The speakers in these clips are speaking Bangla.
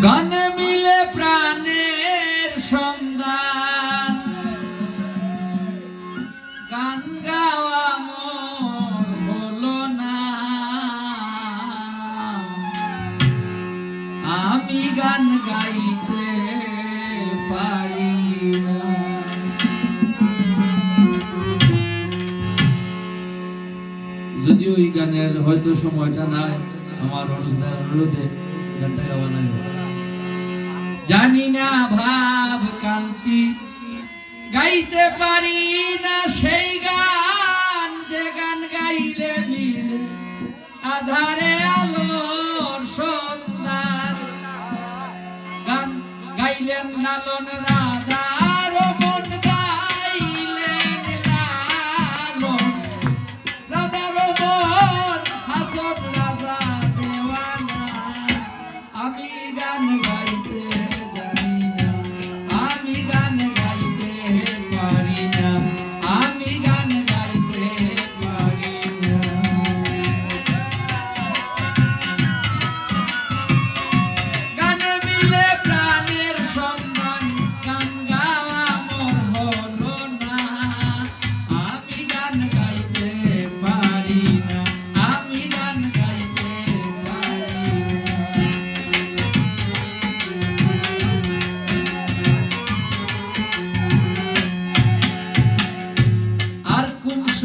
গানে মিলে প্রাণের সন্ধান। গান গাওয়া মোর হলো না। আমি গান গাইতে পারি না। যদি ওই গানের হয়তো সময়টা নাই, আমার অনুদার অনুরোধে গানটা গাওয়া নাই জানি না ভাব কান্তি গাইতে পারি না সেই গান, যে গান গাইলে মিলে আধারে আলোর সন্ধান। গান গাইলেন লালন রাত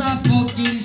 la poquita.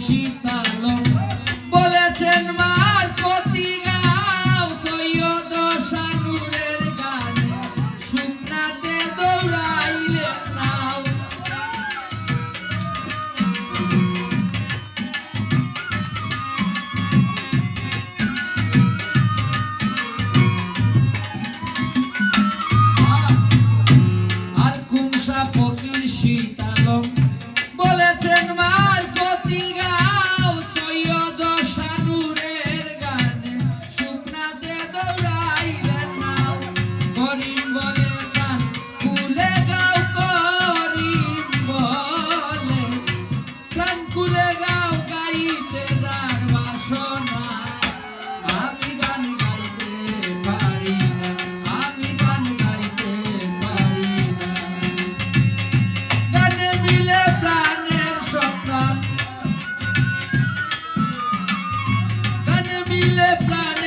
live side.